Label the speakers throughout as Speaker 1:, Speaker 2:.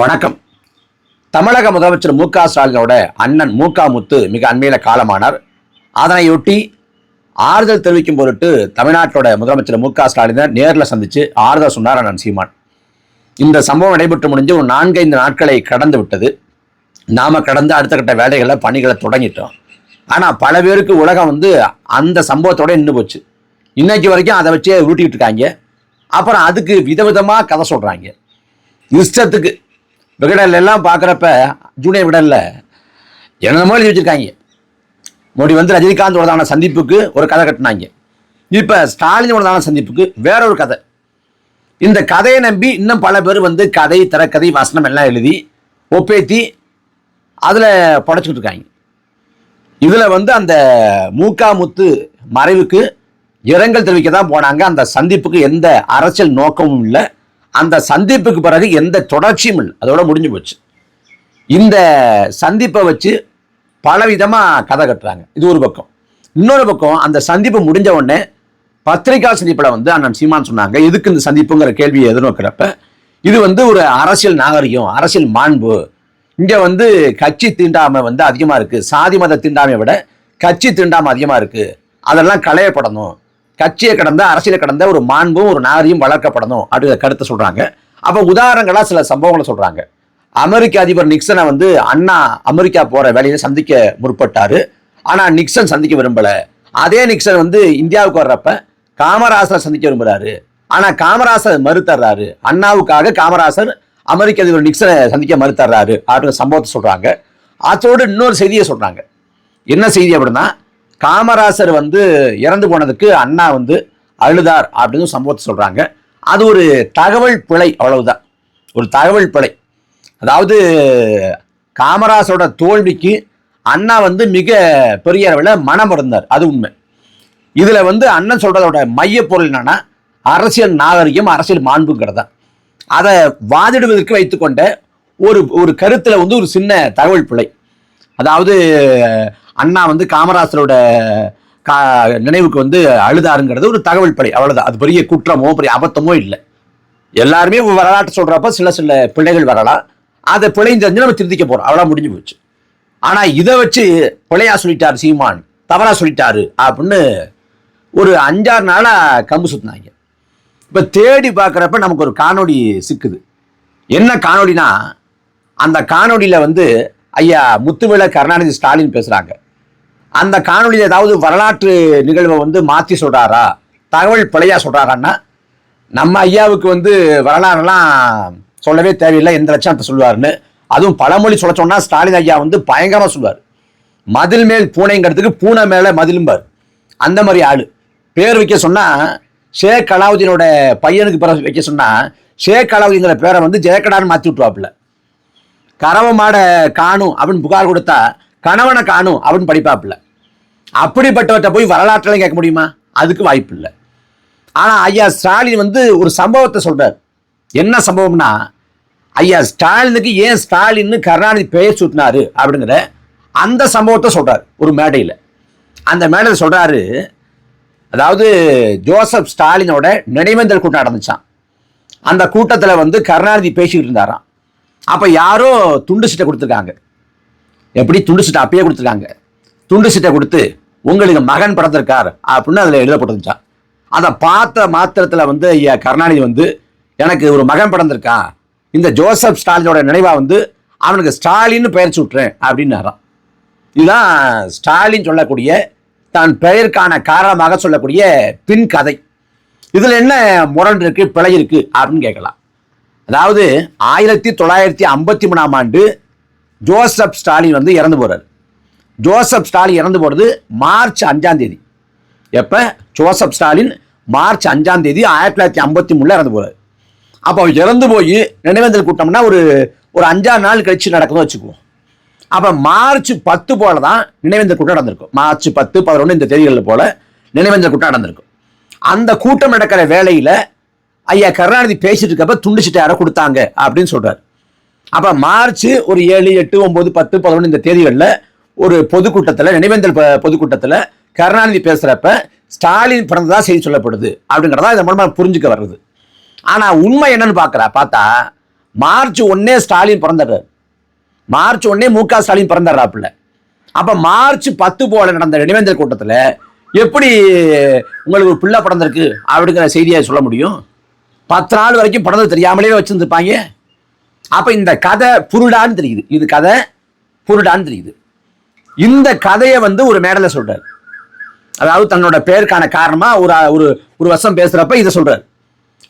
Speaker 1: வணக்கம். தமிழக முதலமைச்சர் மு க ஸ்டாலினோட அண்ணன் மு க முத்து மிக அண்மையில காலமானார். அதனையொட்டி ஆறுதல் தெரிவிக்கும் பொருட்டு தமிழ்நாட்டோட முதலமைச்சர் மு க ஸ்டாலினை நேரில் சந்திச்சு ஆறுதல் சொன்னார் அண்ணன் சீமான். இந்த சம்பவம் நடைபெற்று முடிஞ்சு ஒரு நான்கைந்து நாட்களை கடந்து விட்டது. நாம கடந்து அடுத்த கட்ட வேலைகளை பணிகளை தொடங்கிட்டோம். ஆனால் பல பேருக்கு உலகம் வந்து அந்த சம்பவத்தோட நின்று போச்சு. இன்னைக்கு வரைக்கும் அதை வச்சே உருட்டிக்கிட்டு இருக்காங்க. அப்புறம் அதுக்கு விதவிதமாக கதை சொல்கிறாங்க இஷ்டத்துக்கு விகடல் எல்லாம் பார்க்குறப்ப ஜூனியர் விகடலில் என்னென்னமோ எழுதி வச்சுருக்காங்க. மோடி வந்து ரஜினிகாந்தோடதான சந்திப்புக்கு ஒரு கதை கட்டினாங்க. இப்போ ஸ்டாலினோடதான சந்திப்புக்கு வேற ஒரு கதை. இந்த கதையை நம்பி இன்னும் பல பேர் வந்து கதை திறக்கதை வசனம் எல்லாம் எழுதி ஒப்பேத்தி அதில் படைச்சிக்கிட்டு இருக்காங்க. இதில் வந்து அந்த மூக்காமுத்து மறைவுக்கு இரங்கல் தெரிவிக்க தான் போனாங்க. அந்த சந்திப்புக்கு எந்த அரசியல் நோக்கமும் இல்லை. அந்த சந்திப்புக்கு பிறகு எந்த தொடர்ச்சியும் இல்லை. அதோட முடிஞ்சு போச்சு. இந்த சந்திப்பை வச்சு பலவிதமாக கதை கட்டுறாங்க. இது ஒரு பக்கம். இன்னொரு பக்கம் அந்த சந்திப்பு முடிஞ்ச உடனே பத்திரிகா சந்திப்பில் வந்து அண்ணன் சீமான் சொன்னாங்க எதுக்கு இந்த சந்திப்புங்கிற கேள்வியை எதிர்நோக்கிறப்ப இது வந்து ஒரு அரசியல் நாகரிகம் அரசியல் மாண்பு. இங்கே வந்து கட்சி தீண்டாமை வந்து அதிகமாக இருக்குது சாதி மத தீண்டாமையை விட கட்சி தீண்டாமை அதிகமாக இருக்குது அதெல்லாம் களையப்படணும். கட்சியை கடந்த அரசியலை கடந்த ஒரு மாண்பும் ஒரு நாரியும் வளர்க்கப்படணும் அப்படிங்கிற கருத்தை சொல்கிறாங்க அப்போ உதாரணங்களாக சில சம்பவங்களை சொல்கிறாங்க அமெரிக்க அதிபர் நிக்சனை வந்து அண்ணா அமெரிக்கா போகிற வேலையை சந்திக்க முற்பட்டாரு. ஆனால் நிக்சன் சந்திக்க விரும்பலை. அதே நிக்சன் வந்து இந்தியாவுக்கு வர்றப்ப காமராசரை சந்திக்க விரும்புகிறாரு ஆனால் காமராசர் மறுத்தர்றாரு. அண்ணாவுக்காக காமராசர் அமெரிக்க அதிபர் நிக்சனை சந்திக்க மறுத்தர்றாரு அப்படிங்கிற சம்பவத்தை சொல்கிறாங்க அதோடு இன்னொரு செய்தியை சொல்கிறாங்க என்ன செய்தி அப்படின்னா காமராசர் வந்து இறந்து போனதுக்கு அண்ணா வந்து அழுதார் அப்படின்னு சம்பவத்தை சொல்கிறாங்க அது ஒரு தகவல் பிழை அவ்வளவுதான். ஒரு தகவல் பிழை. அதாவது காமராசரோட தோல்விக்கு அண்ணா வந்து மிக பெரிய அளவில் மனம் இருந்தார் அது உண்மை. இதில் வந்து அண்ணன் சொல்கிறதோட மையப்பொருள் என்னென்னா அரசியல் நாகரிகம் அரசியல் மாண்புங்கிறதா அதை வாதிடுவதற்கு வைத்துக்கொண்ட ஒரு ஒரு கருத்தில் வந்து ஒரு சின்ன தகவல் பிழை. அதாவது அண்ணா வந்து காமராசரோட கா நினைவுக்கு வந்து அழுதாருங்கிறது ஒரு தகவல் படை. அவ்வளோதான் அது பெரிய குற்றமோ பெரிய அபத்தமோ இல்லை. எல்லாருமே வரலாற்று சொல்கிறப்ப சில சில பிள்ளைகள் வரலாம். அதை பிழையும் தெரிஞ்சு நம்ம திருத்திக்க போகிறோம் அவ்வளோ முடிஞ்சு போச்சு. ஆனால் இதை வச்சு பிழையா சொல்லிட்டார் சீமான். தவறாக சொல்லிட்டாரு அப்படின்னு ஒரு அஞ்சாறு நாளாக கம்பு சுத்தினாங்க. இப்போ தேடி பார்க்குறப்ப நமக்கு ஒரு காணொளி சிக்குது. என்ன காணொலினா அந்த காணொலியில் வந்து ஐயா முத்துவேல கருணாநிதி ஸ்டாலின் பேசுகிறாங்க அந்த காணொலியில் ஏதாவது வரலாற்று நிகழ்வை வந்து மாற்றி சொல்கிறாரா தகவல் பிழையா சொல்கிறாரான்னா நம்ம ஐயாவுக்கு வந்து வரலாறுலாம் சொல்லவே தேவையில்லை எந்த லட்சணத்தை சொல்லுவாருன்னு. அதுவும் பழமொழி சொல்ல சொன்னால் ஸ்டாலின் ஐயா வந்து பயங்கரமாக சொல்லுவார். மதில் மேல் பூனைங்கிறதுக்கு பூனை மேலே மதிலும்பார். அந்த மாதிரி ஆள். பேர் வைக்க சொன்னால் ஷேக் அலாவுதீனோட பையனுக்கு பிறகு வைக்க சொன்னால் ஷேக் அலாவுதீங்கிற பேரை வந்து ஜெயக்கடான்னு மாற்றி விட்டுருவாப்புல. கறவை மாடை காணும் அப்படின்னு புகார் கொடுத்தா கணவனை காணும் அப்படின்னு படிப்பாப்புல. அப்படிப்பட்டவற்றை போய் வரலாற்றில் கேட்க முடியுமா? அதுக்கு வாய்ப்பு இல்லை. ஆனால் ஐயா ஸ்டாலின் வந்து ஒரு சம்பவத்தை சொல்கிறார் என்ன சம்பவம்னா ஐயா ஸ்டாலினுக்கு ஏன் ஸ்டாலின்னு கருணாநிதி பெயர் சுட்டினாரு அப்படிங்கிற அந்த சம்பவத்தை சொல்கிறார் ஒரு மேடையில். அந்த மேடையில் சொல்கிறாரு அதாவது ஜோசப் ஸ்டாலினோட நினைவேந்தல் கூட்டம் நடந்துச்சான் அந்த கூட்டத்தில் வந்து கருணாநிதி பேசிக்கிட்டு இருந்தாராம். அப்போ யாரோ துண்டு சீட்டை கொடுத்துருக்காங்க. எப்படி? துண்டு சீட்டை அப்பயே கொடுத்துருக்காங்க. துண்டு சீட்டை கொடுத்து உங்களுக்கு மகன் பிறந்திருக்கார் அப்படின்னு அதில் எழுதப்பட்டிருந்துச்சான் அதை பார்த்த மாத்திரத்தில் வந்து ஐயா கருணாநிதி வந்து எனக்கு ஒரு மகன் பிறந்திருக்கான் இந்த ஜோசப் ஸ்டாலினோட நினைவாக வந்து அவனுக்கு ஸ்டாலின்னு பெயர் சுட்டுறேன் அப்படின்னாரான் இதுதான் ஸ்டாலின் சொல்லக்கூடிய தன் பெயருக்கான காரணமாக சொல்லக்கூடிய பின் கதை. இதில் என்ன முரண் இருக்குது பிழை இருக்குது அப்படின்னு கேட்கலாம். அதாவது ஆயிரத்தி தொள்ளாயிரத்தி ஐம்பத்தி மூணாம் ஆண்டு ஜோசப் ஸ்டாலின் வந்து இறந்து போறார். ஜோசப் ஸ்டாலின் இறந்து போகிறது மார்ச் அஞ்சாம் தேதி. எப்போ? ஜோசப் ஸ்டாலின் மார்ச் அஞ்சாம் தேதி ஆயிரத்தி தொள்ளாயிரத்தி ஐம்பத்தி மூணில் இறந்து போறார். அப்போ இறந்து போய் நினைவேந்தல் கூட்டம்னா ஒரு ஒரு அஞ்சாறு நாள் கழிச்சு நடக்கணும் வச்சுக்குவோம். அப்போ மார்ச் பத்து போல தான் நினைவேந்தல் கூட்டம் நடந்திருக்கும். மார்ச் பத்து பதினொன்று இந்த தேதிகளில் போல நினைவேந்தல் கூட்டம் நடந்திருக்கும். அந்த கூட்டம் நடக்கிற வேலையில் ஐயா கருணாநிதி பேசிட்டு இருக்கப்ப துண்டிச்சிட்டு யாரோ கொடுத்தாங்க அப்படின்னு சொல்றாரு. அப்போ மார்ச் ஒரு ஏழு எட்டு ஒன்பது பத்து பதினொன்று இந்த தேதிகளில் ஒரு பொதுக்கூட்டத்தில் நினைவேந்தல் பொதுக்கூட்டத்தில் கருணாநிதி பேசுகிறப்ப ஸ்டாலின் பிறந்ததா செய்தி சொல்லப்படுது அப்படிங்கிறதா இதன் மூலமாக புரிஞ்சுக்க வர்றது. ஆனால் உண்மை என்னன்னு பார்க்குறா பார்த்தா மார்ச் ஒன்னே ஸ்டாலின் பிறந்துடுறாரு மார்ச் ஒன்னே மு க ஸ்டாலின் பிறந்துடுறாப்புல அப்போ மார்ச் பத்து போல நடந்த நினைவேந்தல் கூட்டத்தில் எப்படி உங்களுக்கு ஒரு பிள்ளை பிறந்திருக்கு அப்படிங்கிற செய்தியை சொல்ல முடியும்? பத்து நாள் வரைக்கும் பிறந்தது தெரியாமலே வச்சிருந்துருப்பாங்க. அப்ப இந்த கதை புருடான்னு தெரியுது. இது கதை புருடான்னு தெரியுது. இந்த கதையை வந்து ஒரு மேடல சொல்றாரு. அதாவது தன்னோட பேருக்கான காரணமா ஒரு ஒரு ஒரு வருஷம் பேசுறப்ப இதை சொல்றாரு.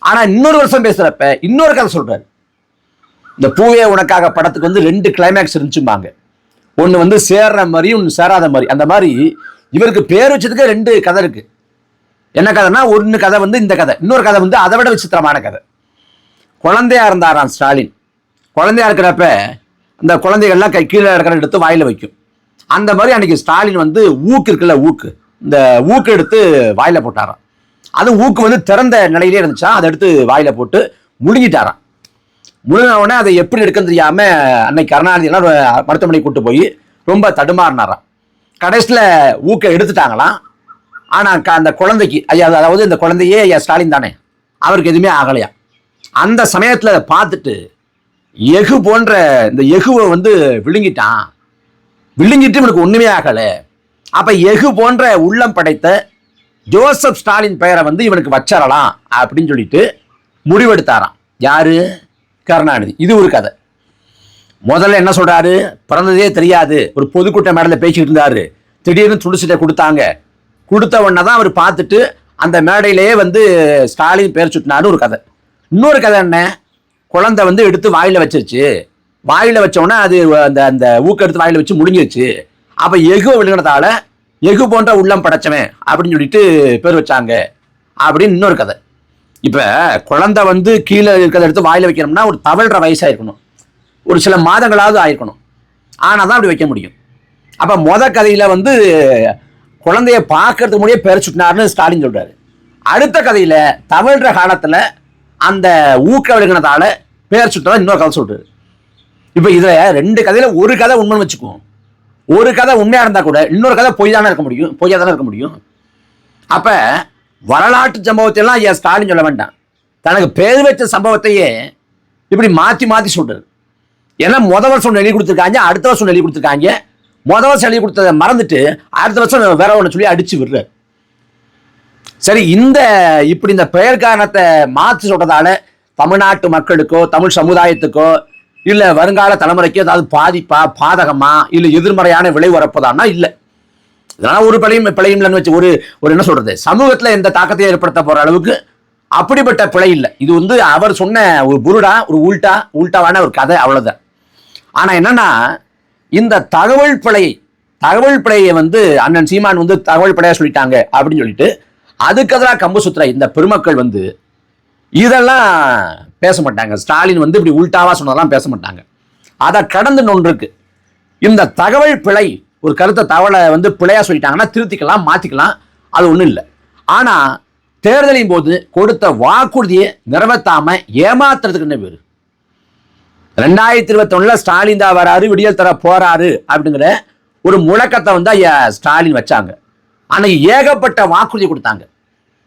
Speaker 1: ஆனா இன்னொரு வருஷம் பேசுறப்ப இன்னொரு கதை சொல்றாரு. இந்த பூவே உனக்காக படத்துக்கு வந்து ரெண்டு கிளைமேக்ஸ் இருந்துச்சும்பாங்க. ஒன்று வந்து சேர்ற மாதிரி ஒன்று சேராத மாதிரி. அந்த மாதிரி இவருக்கு பேர் வச்சதுக்கு ரெண்டு கதை இருக்குது என்ன கதைன்னா ஒன்று கதை வந்து இந்த கதை இன்னொரு கதை வந்து அதை விட விசித்திரமான கதை. குழந்தையா இருந்தாராம் ஸ்டாலின். குழந்தையா இருக்கிறப்ப அந்த குழந்தைகள்லாம் கை கீழே இருக்கிற எடுத்து வாயில வைக்கும். அந்த மாதிரி அன்னைக்கு ஸ்டாலின் வந்து ஊக்கு இருக்குல்ல ஊக்கு. இந்த ஊக்கு எடுத்து வாயில போட்டாராம். அது ஊக்கு வந்து திறந்த நிலையிலே இருந்துச்சா அதை எடுத்து வாயில போட்டு முழுங்கிட்டாராம். முழுங்கின உடனே அதை எப்படி எடுக்கன்னு தெரியாம அன்னைக்கு கருணாநிதி எல்லாம் மருத்துவமனைக்கு கூட்டு போய் ரொம்ப தடுமாறினாராம். கடைசியில் ஊக்க எடுத்துட்டாங்களாம். ஆனால் க- அந்த குழந்தைக்கு ஐயா அதாவது இந்த குழந்தையே ஐயா ஸ்டாலின் தானே. அவருக்கு எதுவுமே ஆகலையா? அந்த சமயத்தில் அதை பார்த்துட்டு எகு போன்ற இந்த எகுவை வந்து விழுங்கிட்டான். விழுங்கிட்டு இவனுக்கு ஒன்றுமே ஆகலை. அப்போ எகு போன்ற உள்ளம் படைத்த ஜோசப் ஸ்டாலின் பெயரை வந்து இவனுக்கு வச்சிடலாம் அப்படின்னு சொல்லிட்டு முடிவெடுத்தாராம். யாரு? கருணாநிதி. இது ஒரு கதை. முதல்ல என்ன சொல்றாரு? பிறந்ததே தெரியாது. ஒரு பொதுக்கூட்ட மேடையில பேசிக்கிட்டு இருந்தாரு. திடீர்னு துடிச்சிட்ட கொடுத்தாங்க. கொடுத்த உடனே தான் அவர் பார்த்துட்டு அந்த மேடையிலேயே வந்து ஸ்டாலின் பேர் சுட்டினான்னு ஒரு கதை. இன்னொரு கதை என்ன? குழந்தை வந்து எடுத்து வாயில் வச்சிருச்சு. வாயில் வச்சோன்னா அது அந்த அந்த ஊக்க எடுத்து வச்சு முடிஞ்சிருச்சு. அப்போ எஃகு விழுங்கினதால எஃகு போன்ற உள்ளம் படைச்சவன் அப்படின்னு சொல்லிட்டு பேர் வச்சாங்க. அப்படின்னு இன்னொரு கதை. இப்போ குழந்தை வந்து கீழே இருக்கிறத எடுத்து வாயில் வைக்கணும்னா ஒரு தவழ்கிற வயசாயிருக்கணும். ஒரு சில மாதங்களாவது ஆயிருக்கணும். ஆனால் தான் அப்படி வைக்க முடியும். அப்போ மொத கதையில் வந்து குழந்தைய பார்க்கறதுக்கு முன்னாடியே பெருச்சுட்டினார்னு ஸ்டாலின் சொல்றாரு. அடுத்த கதையில தவழ்ற காலத்துல அந்த ஊக்க விழுங்கினதால பேர் சுட்டதா இன்னொரு கதை சொல்றாரு. இப்போ இதுல ரெண்டு கதையில ஒரு கதை உண்மைன்னு வச்சுக்குவோம். ஒரு கதை உண்மையா இருந்தா கூட இன்னொரு கதை பொய் தானே இருக்க முடியும் பொய்யா தானே இருக்க முடியும். அப்ப வரலாற்று சம்பவத்தையெல்லாம் ஐயா ஸ்டாலின் சொல்ல வேண்டாம். தனக்கு பேர் வச்ச சம்பவத்தையே இப்படி மாத்தி மாத்தி சொல்றாரு. ஏன்னா முதல் வருஷம் எழுதி கொடுத்துருக்காங்க அடுத்த வருஷம் எழுதி கொடுத்துருக்காங்க. மொதல் வருஷம் கொடுத்ததை மறந்துட்டு அடுத்த வருஷம் வேற ஒன்று சொல்லி அடிச்சு விடுறாரு சரி இந்த இப்படி இந்த பெயர் காரணத்தை மாற்றி சொல்றதால தமிழ்நாட்டு மக்களுக்கோ தமிழ் சமுதாயத்துக்கோ இல்லை வருங்கால தலைமுறைக்கு ஏதாவது பாதிப்பா பாதகமா இல்லை எதிர்மறையான விளைவு வரப்போதான்னா இல்லை. இதனால் ஒரு பிழையும் பிழையும் இல்லைன்னு வச்சு ஒரு ஒரு என்ன சொல்றது? சமூகத்தில் எந்த தாக்கத்தையும் ஏற்படுத்த போகிற அளவுக்கு அப்படிப்பட்ட பிழை இல்லை. இது வந்து அவர் சொன்ன ஒரு புருடா ஒரு உல்டா உல்டாவான ஒரு கதை அவ்வளோதான் ஆனால் என்னன்னா இந்த தகவல் பிழையை தகவல் பிழையை வந்து அண்ணன் சீமான் வந்து தகவல் பிழையா சொல்லிட்டாங்க அப்படின்னு சொல்லிட்டு அதுக்கு எதிராக கம்பு சுத்துற இந்த பெருமக்கள் வந்து இதெல்லாம் பேச மாட்டாங்க. ஸ்டாலின் வந்து இப்படி உள்டாவா சொன்னதெல்லாம் பேச மாட்டாங்க. அதை கடந்து ஒன்று இந்த தகவல் பிழை ஒரு கருத்தை தகவலை வந்து பிழையா சொல்லிட்டாங்கன்னா திருத்திக்கலாம் மாத்திக்கலாம். அது ஒன்றும் இல்லை. ஆனால் தேர்தலின் போது கொடுத்த வாக்குறுதியை நிறைவேற்றாம ஏமாத்துறதுக்கு என்ன பேர் ரெண்டாயிரத்தி இருபத்தி ஸ்டாலின் தான் வராரு விடியல் தர போறாரு அப்படிங்கிற ஒரு முழக்கத்தை வந்து ஐயா ஸ்டாலின் வச்சாங்க. அன்னைக்கு ஏகப்பட்ட வாக்குறுதி கொடுத்தாங்க.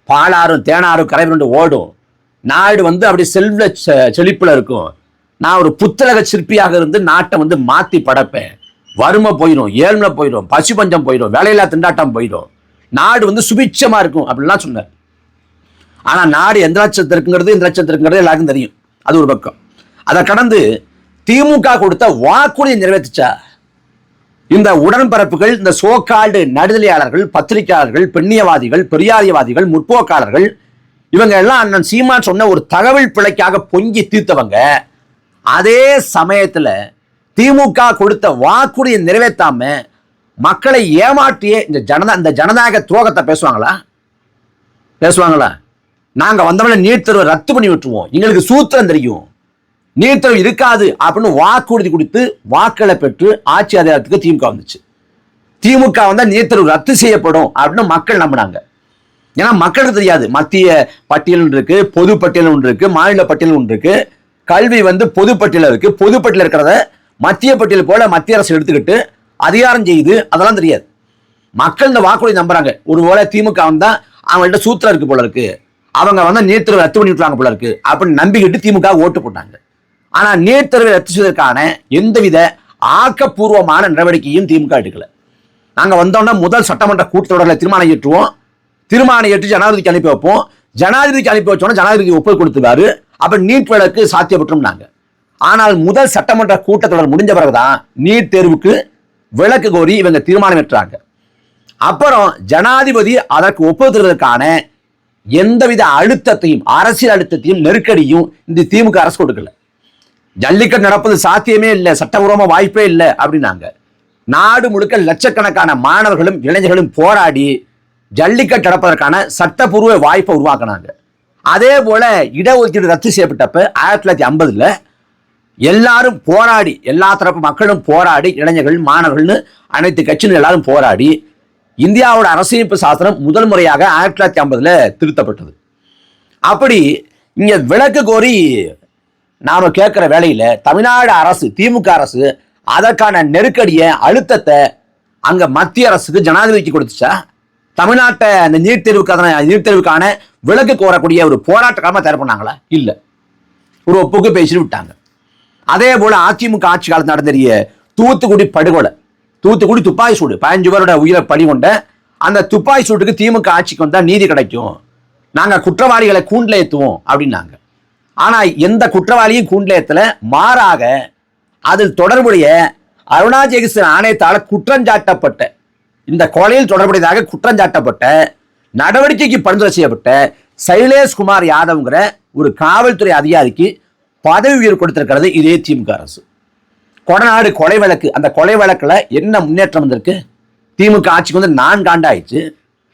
Speaker 1: பாலாறும் தேனாரும் கரைவிரண்டு ஓடும். நாடு வந்து அப்படி செல்வ செ- இருக்கும். நான் ஒரு புத்தலக சிற்பியாக இருந்து நாட்டை வந்து மாற்றி படைப்பேன். வறுமை போயிடும் ஏழ்மை போயிடும் பசு பஞ்சம் போயிடும் வேலையில்லா திண்டாட்டம் போயிடும் நாடு வந்து சுபிட்சமாக இருக்கும் அப்படின்லாம் சொன்னார். ஆனால் நாடு எந்த லட்சத்தில் இருக்குங்கிறது எந்த லட்சத்தில் இருக்குங்கிறது எல்லாருக்கும் தெரியும். அது ஒரு பக்கம். அதை கடந்து திமுக கொடுத்த வாக்குறுதியை நிறைவேற்றிச்சா? இந்த உடன்பரப்புகள் இந்த சோக்கால்டு நடுதலையாளர்கள் பத்திரிகையாளர்கள் பெண்ணியவாதிகள் பெரியாரியவாதிகள் முற்போக்காளர்கள் இவங்க எல்லாம் அண்ணன் சீமான் சொன்ன ஒரு தகவல் பிழைக்காக பொங்கி தீர்த்தவங்க. அதே சமயத்தில் திமுக கொடுத்த வாக்குறுதியை நிறைவேற்றாம மக்களை ஏமாற்றியே இந்த ஜனதா இந்த ஜனநாயக துரோகத்தை பேசுவாங்களா? பேசுவாங்களா? நாங்கள் வந்தவன நீட் தேர்வை ரத்து பண்ணி விட்டுருவோம். எங்களுக்கு சூத்திரம் தெரியும். நீர்த்தம் இருக்காது அப்படின்னு வாக்குறுதி கொடுத்து வாக்களை பெற்று ஆட்சி அதிகாரத்துக்கு திமுக வந்துச்சு. திமுக வந்தால் நீர்த்தரவு ரத்து செய்யப்படும் அப்படின்னு மக்கள் நம்பினாங்க. ஏன்னா மக்களுக்கு தெரியாது. மத்திய பட்டியல் ஒன்று இருக்கு பொது பட்டியல் ஒன்று இருக்கு மாநில பட்டியல் ஒன்று இருக்கு. கல்வி வந்து பொது பட்டியல் இருக்கு. பொது பட்டியல் இருக்கிறத மத்திய பட்டியல் போல மத்திய அரசு எடுத்துக்கிட்டு அதிகாரம் செய்யுது அதெல்லாம் தெரியாது. மக்கள் இந்த வாக்குறுதி நம்புறாங்க. ஒருவேளை திமுக வந்தா அவங்கள்ட்ட சூத்திரம் இருக்கு போல இருக்கு. அவங்க வந்து நீட் ரத்து பண்ணி விட்டுறாங்க போல இருக்கு அப்படின்னு நம்பிக்கிட்டு திமுக ஓட்டு போட்டாங்க. ஆனா நீட் தேர்வை ரத்து செய்வதற்கான எந்தவித ஆக்கப்பூர்வமான நடவடிக்கையும் திமுக எடுக்கல. நாங்கள் வந்தோம்னா முதல் சட்டமன்ற கூட்டத்தொடரில் தீர்மானம் ஏற்றுவோம் தீர்மானம் ஏற்று ஜனாதிபதிக்கு அனுப்பி வைப்போம். ஜனாதிபதிக்கு அனுப்பி வச்சோன்னா ஜனாதிபதி ஒப்புதல் கொடுத்துருவாரு. அப்போ நீட் விளக்கு சாத்தியப்பட்டும் நாங்கள் ஆனால் முதல் சட்டமன்ற கூட்டத்தொடர் முடிஞ்ச பிறகுதான் நீட் தேர்வுக்கு விலக்கு கோரி இவங்க தீர்மானம் ஏற்றாங்க அப்புறம் ஜனாதிபதி அதற்கு ஒப்புதலுக்கான எந்தவித அழுத்தத்தையும் அரசியல் அழுத்தத்தையும் நெருக்கடியும் இந்த திமுக அரசு கொடுக்கல. ஜல்லிக்கட்டு நடப்பது சாத்தியமே இல்லை சட்டபூர்வமா வாய்ப்பே இல்லை அப்படின்னாங்க. நாடு முழுக்க லட்சக்கணக்கான மாணவர்களும் இளைஞர்களும் போராடி ஜல்லிக்கட்டு நடப்பதற்கான சட்டப்பூர்வ வாய்ப்பை உருவாக்கினாங்க. அதே போல இடஒதுக்கீடு ரத்து செய்யப்பட்டப்ப ஆயிரத்தி தொள்ளாயிரத்தி ஐம்பதுல எல்லாரும் போராடி எல்லா தரப்பு மக்களும் போராடி இளைஞர்கள் மாணவர்கள்னு அனைத்து கட்சியினர் எல்லாரும் போராடி இந்தியாவோட அரசியலமைப்பு சாஸ்திரம் முதல் முறையாக ஆயிரத்தி தொள்ளாயிரத்தி ஐம்பதுல திருத்தப்பட்டது. அப்படி இங்க விளக்கு கோரி நாம கேட்கிற வேலையில தமிழ்நாடு அரசு திமுக அரசு அதற்கான நெருக்கடியை அழுத்தத்தை அங்க மத்திய அரசுக்கு ஜனாதிபதிக்கு கொடுத்துச்சா? தமிழ்நாட்டை அந்த நீட் தேர்வுக்கான நீட் தேர்வுக்கான விலக்கு கோரக்கூடிய ஒரு போராட்டக்காரமா தயார் பண்ணாங்களா? இல்ல. ஒரு ஒப்புக்கு பேசிட்டு விட்டாங்க. அதே போல அதிமுக ஆட்சி காலத்தில் நடந்தறிய தூத்துக்குடி படுகொலை தூத்துக்குடி துப்பாக்கி சூடு பதினஞ்சு பேரோட உயிரை பணி கொண்ட அந்த துப்பாக்கி சூட்டுக்கு திமுக ஆட்சிக்கு வந்தால் நீதி கிடைக்கும். நாங்கள் குற்றவாளிகளை கூண்டில் ஏற்றுவோம் அப்படின்னாங்க. ஆனால் எந்த குற்றவாளியும் கூண்டில் மாறாக அதில் தொடர்புடைய அருணாச்சலகிருஷ்ணன் ஆணையத்தால் குற்றஞ்சாட்டப்பட்ட இந்த கொலையில் தொடர்புடையதாக குற்றஞ்சாட்டப்பட்ட நடவடிக்கைக்கு பரிந்துரை செய்யப்பட்ட சைலேஷ் குமார் யாதவ்ங்கிற ஒரு காவல்துறை அதிகாரிக்கு பதவி உயர்வு கொடுத்திருக்கிறது இதே திமுக அரசு. கொடநாடு கொலை வழக்கு அந்த கொலை வழக்கில் என்ன முன்னேற்றம் வந்திருக்கு? திமுக ஆட்சிக்கு வந்து நான்காண்டாயிடுச்சு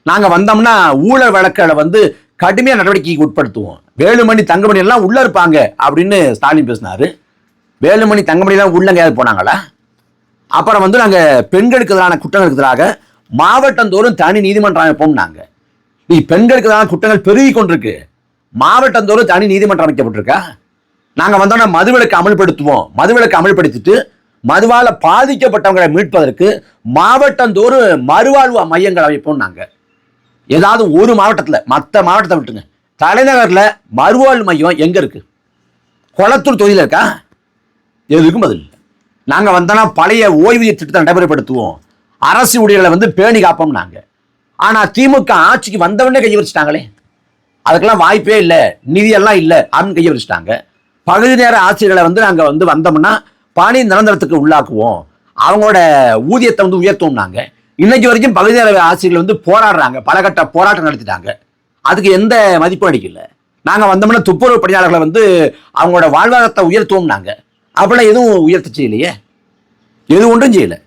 Speaker 1: நாங்கள் ஆயிடுச்சு. வந்தோம்னா ஊழல் வழக்கில் வந்து கடுமையாக நடவடிக்கைக்கு உட்படுத்துவோம். வேலுமணி தங்கமணி எல்லாம் உள்ள இருப்பாங்க அப்படின்னு ஸ்டாலின் பேசினாரு. வேலுமணி தங்கமணி எல்லாம் உள்ள போனாங்களா? அப்புறம் வந்து நாங்கள் பெண்களுக்கு எதிரான குற்றங்களுக்கு எதிராக மாவட்டந்தோறும் தனி நீதிமன்றம் அமைப்போம்னாங்க நீ பெண்களுக்கு எதிரான குற்றங்கள் பெருகி கொண்டிருக்கு. மாவட்டந்தோறும் தனி நீதிமன்றம் அமைக்கப்பட்டிருக்கா? நாங்கள் வந்தோன்னா மதுவிலக்கு அமல்படுத்துவோம். மதுவிலக்கு அமல்படுத்திட்டு மதுவால் பாதிக்கப்பட்டவங்களை மீட்பதற்கு மாவட்டந்தோறும் மறுவாழ்வு மையங்கள் அமைப்போம் நாங்கள் ஏதாவது ஒரு மாவட்டத்தில் மற்ற மாவட்டத்தை விட்டுங்க தலைநகரில் மறுவாழ்வு மையம் எங்கே இருக்கு? குளத்தூர் தொகுதியில் இருக்கா? எதுக்கும் பதில் நாங்கள் வந்தோன்னா வந்தோம்னா பழைய ஓய்வூதிய திட்டத்தை நடைமுறைப்படுத்துவோம். அரசு ஊழியர்களை வந்து பேணி காப்போம் நாங்கள் ஆனால் திமுக ஆட்சிக்கு வந்தவொடனே கையை வச்சுட்டாங்களே அதுக்கெல்லாம் வாய்ப்பே இல்லை. நிதியெல்லாம் இல்லை அப்படின்னு கையை வச்சுட்டாங்க பகுதி நேர ஆசிரியர்களை வந்து நாங்கள் வந்து வந்தோம்னா பணி நிரந்தரத்துக்கு உள்ளாக்குவோம். அவங்களோட ஊதியத்தை வந்து உயர்த்துவோம் நாங்கள் இன்னைக்கு வரைக்கும் பகுதி நேர ஆசிரியர்கள் வந்து போராடுறாங்க. பல கட்ட போராட்டம் நடத்திட்டாங்க. அதுக்கு எந்த மதிப்பும் அடிக்கல. நாங்கள் வந்தோம்னா துப்புரவு பணியாளர்களை வந்து அவங்களோட வாழ்வாதாரத்தை உயர்த்துவோம்னாங்க அப்படிலாம் எதுவும் உயர்த்துச்சு செய்யலையே எது ஒன்றும் செய்யலை.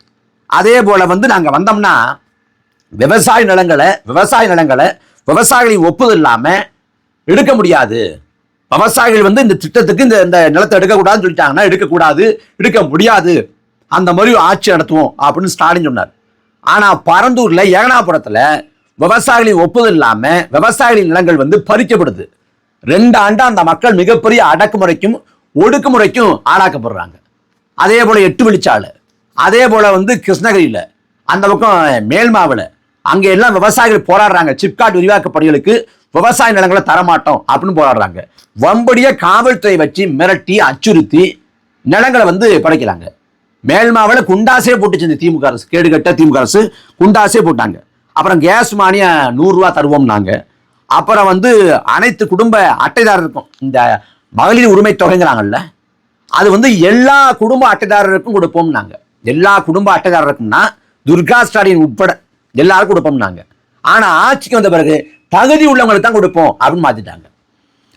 Speaker 1: அதே போல் வந்து நாங்கள் வந்தோம்னா விவசாய நிலங்களை விவசாய நிலங்களை விவசாயிகளின் ஒப்புதல் இல்லாமல் எடுக்க முடியாது. விவசாயிகள் வந்து இந்த திட்டத்துக்கு இந்த இந்த நிலத்தை எடுக்கக்கூடாதுன்னு சொல்லிட்டாங்கன்னா எடுக்கக்கூடாது எடுக்க முடியாது. அந்த மாதிரி ஆட்சி நடத்துவோம் அப்படின்னு ஸ்டாலின் சொன்னார். ஆனா பரந்தூர்ல ஏகனாபுரத்துல விவசாயிகளின் ஒப்புதல் இல்லாம விவசாயிகளின் நிலங்கள் வந்து பறிக்கப்படுது. ரெண்டு ஆண்டா அந்த மக்கள் மிகப்பெரிய அடக்குமுறைக்கும் ஒடுக்குமுறைக்கும் ஆளாக்கப்படுறாங்க. அதே போல எட்டு வெளிச்சாலை அதே போல வந்து கிருஷ்ணகிரியில அந்த பக்கம் மேல்மாவில் அங்க எல்லாம் விவசாயிகள் போராடுறாங்க. சிப்காட் விரிவாக்க பணிகளுக்கு விவசாய நிலங்களை தரமாட்டோம் அப்படின்னு போராடுறாங்க. வம்படிய காவல்துறை வச்சு மிரட்டி அச்சுறுத்தி நிலங்களை வந்து படைக்கிறாங்க மேல்மாவில் குண்டாசே போட்டுச்சு இந்த திமுக அரசு. கேடுகட்ட திமுக அரசு குண்டாசே போட்டாங்க. அப்புறம் கேஸ் மானிய நூறுரூவா தருவோம்னாங்க. அப்புறம் வந்து அனைத்து குடும்ப அட்டைதாரருக்கும் இந்த மகளிர் உரிமை தொகைங்கிறாங்கல்ல அது வந்து எல்லா குடும்ப அட்டைதாரருக்கும் கொடுப்போம்னாங்க. எல்லா குடும்ப அட்டைதாரருக்கும்னா துர்கா ஸ்டாலின் உட்பட எல்லாருக்கும் கொடுப்போம்னாங்க. ஆனால் ஆட்சிக்கு வந்த பிறகு தகுதி உள்ளவங்களுக்கு தான் கொடுப்போம் அப்படின்னு மாற்றிட்டாங்க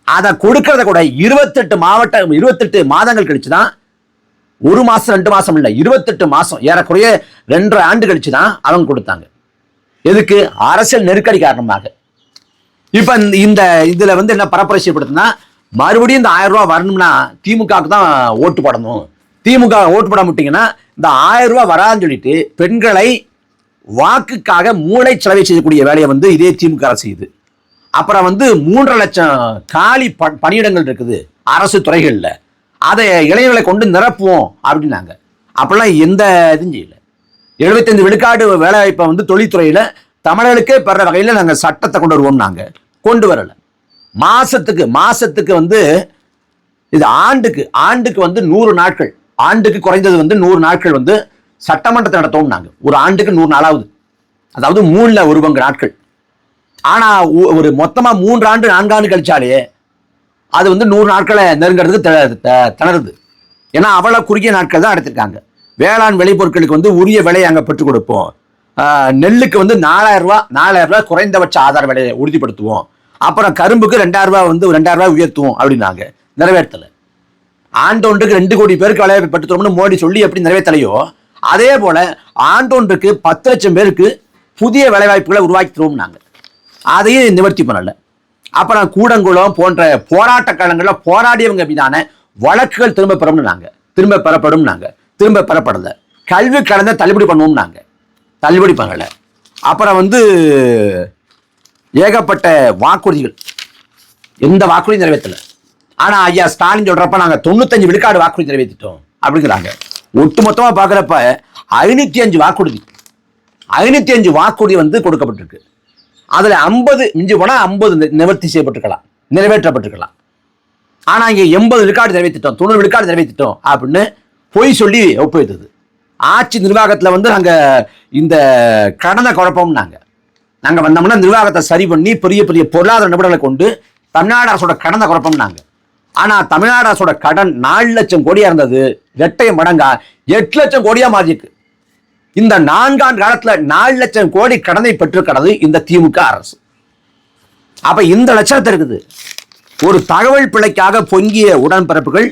Speaker 1: அதை கொடுக்கறத கூட இருபத்தெட்டு மாவட்ட இருபத்தெட்டு மாதங்கள் கழிச்சு தான் ஒரு மாசம் ரெண்டு மாசம் இல்லை இருபத்தெட்டு மாசம் ஏறக்குறைய ரெண்டரை ஆண்டு கழிச்சு தான் அவங்க கொடுத்தாங்க. எதுக்கு? அரசியல் நெருக்கடி காரணமாக. இப்ப இந்த- இந்த இதுல வந்து என்ன பரப்புரை செய்யப்படுதுன்னா மறுபடியும் இந்த ஆயிரம் ரூபாய் வரணும்னா திமுகவுக்கு தான் ஓட்டு போடணும். திமுக ஓட்டு போட விட்டீங்கன்னா இந்த ஆயிரம் ரூபாய் வராதுன்னு சொல்லிட்டு பெண்களை வாக்குக்காக மூளை செலவை செய்யக்கூடிய வேலையை வந்து இதே திமுக அரசு செய்யுது. அப்புறம் வந்து மூன்றரை லட்சம் காலி ப- பணியிடங்கள் இருக்குது அரசு துறைகளில். அதை இளைஞர்களை கொண்டு நிரப்புவோம் அப்படின்னாங்க. அப்படிலாம் எந்த இதுவும் செய்யலை. எழுபத்தஞ்சு விழுக்காடு வேலைவாய்ப்பை வந்து தொழில்துறையில் தமிழர்களுக்கே பெற வகையில் நாங்கள் சட்டத்தை கொண்டு வருவோம் நாங்கள் கொண்டு வரலை. மாதத்துக்கு மாதத்துக்கு வந்து இது ஆண்டுக்கு ஆண்டுக்கு வந்து நூறு நாட்கள் ஆண்டுக்கு குறைந்தது வந்து நூறு நாட்கள் வந்து சட்டமன்றத்தை நடத்தவும் நாங்கள் ஒரு ஆண்டுக்கு நூறு நாளாவது. அதாவது மூணில் ஒரு பங்கு நாட்கள். ஆனால் ஒரு மொத்தமாக மூன்று ஆண்டு நான்காண்டு கழிச்சாலே அது வந்து நூறு நாட்களை நெருங்கிறதுக்கு த- த- திணறுது ஏன்னா அவ்வளோ குறுகிய நாட்கள் தான் எடுத்திருக்காங்க. வேளாண் விளைபொருட்களுக்கு வந்து உரிய விலையை அங்கே பெற்றுக் கொடுப்போம். நெல்லுக்கு வந்து நாலாயிரம் ரூபாய் குறைந்தபட்ச ஆதார விலையை உறுதிப்படுத்துவோம். அப்புறம் கரும்புக்கு ரெண்டாயிரம் வந்து ரெண்டாயிரம் ரூபாய் உயர்த்துவோம் அப்படின்னாங்க. நிறைவேற்றலை. ஆண்டொன்றுக்கு ரெண்டு கோடி பேருக்கு வேலை பெற்றுத்தரோம்னு மோடி சொல்லி எப்படி நிறைவேற்றலையோ அதே போல் ஆண்டொன்றுக்கு பத்து லட்சம் பேருக்கு புதிய வேலைவாய்ப்புகளை உருவாக்கி தருவோம்னாங்க அதையும் நிவர்த்தி பண்ணலை. அப்புறம் கூடங்குளம் போன்ற போராட்ட காலங்களில் போராடியவங்க மீதான வழக்குகள் திரும்ப பெறும் நாங்கள் திரும்ப பெறப்படும் நாங்கள் திரும்ப பெறப்படல. கல்வி கடந்த தள்ளுபடி பண்ணுவோம் நாங்கள் தள்ளுபடி பண்ணலை. அப்புறம் வந்து ஏகப்பட்ட வாக்குறுதிகள். எந்த வாக்குறுதி நிறைவேற்றலை. ஆனால் ஐயா ஸ்டாலின் சொல்கிறப்ப நாங்கள் தொண்ணூத்தஞ்சு விழுக்காடு வாக்குறுதி நிறைவேற்றிட்டோம் அப்படிங்கிறாங்க. ஒட்டுமொத்தமாக பார்க்குறப்ப ஐநூற்றி அஞ்சு வாக்குறுதி. ஐநூற்றி அஞ்சு வாக்குறுதி வந்து கொடுக்கப்பட்டிருக்கு. அதில் ஐம்பது மிஞ்சி போனால் ஐம்பது நிவர்த்தி செய்யப்பட்டிருக்கலாம். நிறைவேற்றப்பட்டிருக்கலாம். ஆனால் இங்கே எண்பது விழுக்காடு நிறைவேற்றிட்டோம் தொண்ணூறு விழுக்காடு நிறைவேற்றிட்டோம் அப்படின்னு பொய் சொல்லி ஒப்புவித்தது. ஆட்சி நிர்வாகத்தில் வந்து நாங்கள் இந்த கடனை குழப்பம்னாங்க. நாங்கள் வந்தோம்னா நிர்வாகத்தை சரி பண்ணி பெரிய பெரிய பொருளாதார நிபுணர்களை கொண்டு தமிழ்நாடு அரசோட கடனை குழப்பம்னாங்க. ஆனால் தமிழ்நாடு அரசோட கடன் நாலு லட்சம் கோடியாக இருந்தது. எட்டை மடங்கா எட்டு லட்சம் கோடியாக மாறியிருக்கு. இந்த நான்காண்டு காலத்துல நாலு லட்சம் கோடி கடனை பெற்றிருக்கிறது இந்த திமுக அரசு. அப்ப இந்த லட்சணத்தை இருக்குது. ஒரு தகவல் பிழைக்காக பொங்கிய உடன்பிறப்புகள்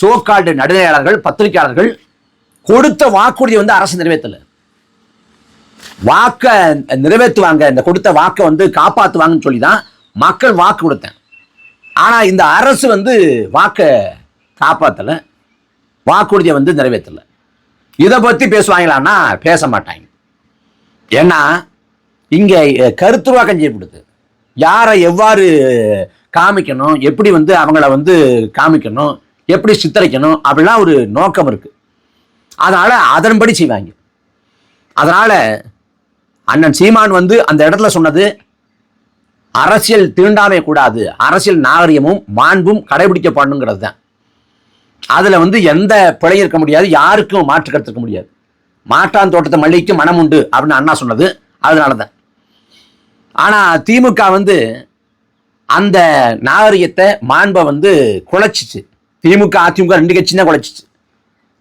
Speaker 1: சோக்காடு நடுநிலையாளர்கள் பத்திரிகையாளர்கள் கொடுத்த வாக்குறுதி வந்து அரசு நிறைவேற்றல. வாக்க நிறைவேற்றுவாங்க. இந்த கொடுத்த வாக்கை வந்து காப்பாற்றுவாங்கன்னு சொல்லி தான் மக்கள் வாக்கு கொடுத்தேன். ஆனா இந்த அரசு வந்து வாக்கை காப்பாற்றலை. வாக்குறுதியை வந்து நிறைவேற்றலை. இதை பத்தி பேசுவாங்களான்னா பேச மாட்டாங்க. ஏன்னா இங்க கருத்துருவாக்கம் செய்யப்படுது. யாரை எவ்வாறு காமிக்கணும் எப்படி வந்து அவங்கள வந்து காமிக்கணும் எப்படி சித்தரிக்கணும் அப்படிலாம் ஒரு நோக்கம் இருக்கு. அதனால அதன்படி செய்வாங்க. அதனால அண்ணன் சீமான் வந்து அந்த இடத்துல சொன்னது அரசியல் தீண்டாமை கூடாது. அரசியல் நாகரிகமும் மாண்பும் கடைபிடிக்கப்படணுங்கிறது தான். அதில் வந்து எந்த பிழை இருக்க முடியாது யாருக்கும் மாற்று கருத்து இருக்க முடியாது. மாட்டான் தோட்டத்தை மல்லிக்கு மனம் உண்டு அப்படின்னு அண்ணா சொன்னது அதனால தான் ஆனால் திமுக வந்து அந்த நாகரிகத்தை மாண்பை வந்து குலைச்சிச்சு. திமுக அதிமுக ரெண்டு கட்சி தான் குலைச்சிச்சு.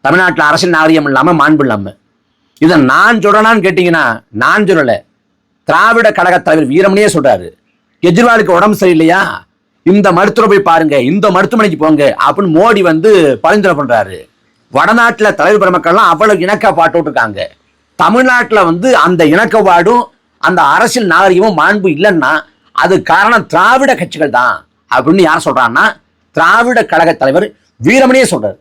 Speaker 1: தமிழ்நாட்டில் அரசியல் நாகரிகம் இல்லாமல் மாண்பு இல்லாமல் இதை நான் சொல்றேனான்னு கேட்டிங்கன்னா நான் சொல்லலை. திராவிட கழக தலைவர் வீரமணியே சொல்கிறாரு கெஜ்ரிவாலுக்கு உடம்பு சரியில்லையா? இந்த மருத்துவரை போய் பாருங்க இந்த மருத்துவமனைக்கு போங்க அப்படின்னு மோடி வந்து பரிந்துரை பண்றாரு. வடநாட்டில் தலைவர் பெருமக்கள்லாம் அவ்வளவு இணக்கப்பாட்டு இருக்காங்க. தமிழ்நாட்டில் வந்து அந்த இணக்கப்பாடும் அந்த அரசியல் நாகரிகமும் மாண்பு இல்லைன்னா அது காரணம் திராவிட கட்சிகள் தான் அப்படின்னு யார் சொல்றான்னா திராவிட கழக தலைவர் வீரமணியே சொல்றாரு.